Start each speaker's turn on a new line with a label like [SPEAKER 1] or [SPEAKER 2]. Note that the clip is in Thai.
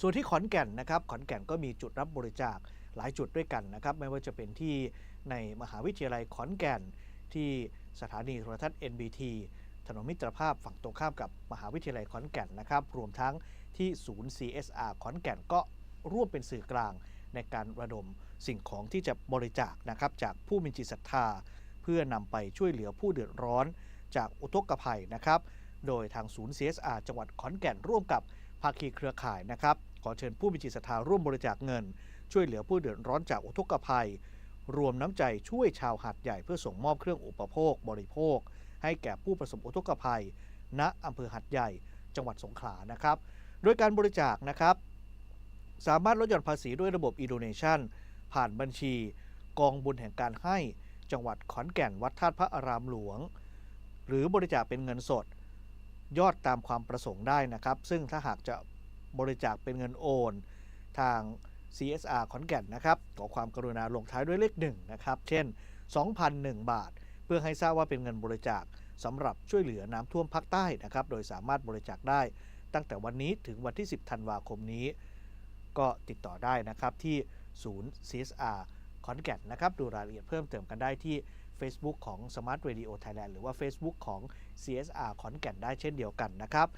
[SPEAKER 1] ส่วนที่ขอนแก่นนะครับขอนแก่นก็มีจุดรับบริจาคหลายจุดด้วยกันนะครับ ไม่ว่าจะเป็นที่ในมหาวิทยาลัยขอนแก่น ที่สถานีโทรทัศน์ NBT ถนนมิตรภาพฝั่งตรงข้ามกับมหาวิทยาลัยขอนแก่นนะครับ รวมทั้งที่ศูนย์ CSR ขอนแก่นก็ร่วมเป็นสื่อกลางในการระดมสิ่งของที่จะบริจาคนะครับจากผู้มีจิตศรัทธา เพื่อนำไปช่วยเหลือผู้เดือดร้อนจากอุทกภัยนะครับ โดยทางศูนย์ CSR จังหวัดขอนแก่นร่วมกับ ภาคีเครือข่ายนะครับ ขอเชิญผู้มีจิตศรัทธาร่วมบริจาคเงิน ช่วยเหลือผู้เดือดร้อนจากอุทกภัย รวมน้ำใจช่วยชาวหาดใหญ่เพื่อส่งมอบเครื่องอุปโภค บริโภค ให้แก่ผู้ประสบอุทกภัย ณอำเภอหัดใหญ่ จังหวัดสงขลานะครับ โดยการบริจาคนะครับ สามารถลดหย่อนภาษีด้วยระบบ e-donation ผ่านบัญชี กองบุญแห่งการให้จังหวัดขอนแก่นวัดธาตุพระอารามหลวง หรือบริจาคเป็นเงินสด ยอดตามความประสงค์ได้นะครับ ซึ่งถ้าหากจะบริจาคเป็นเงินโอน ทาง CSR ขอนแก่นนะครับขอความกรุณาลงท้ายด้วยเลข1นะครับเช่น 2,001 บาท เพื่อให้ทราบว่าเป็นเงินบริจาคสำหรับช่วยเหลือน้ำท่วมภาคใต้นะครับ โดยสามารถบริจาคได้ ตั้งแต่วันนี้ถึงวันที่ 10 ธันวาคมนี้ ก็ติดต่อได้นะครับที่ศูนย์ CSR ขอนแก่นนะครับ ดูรายละเอียดเพิ่มเติมกันได้ที่ Facebook ของ Smart Radio Thailand หรือว่า Facebook ของ CSR ขอนแก่นได้เช่นเดียวกันนะครับ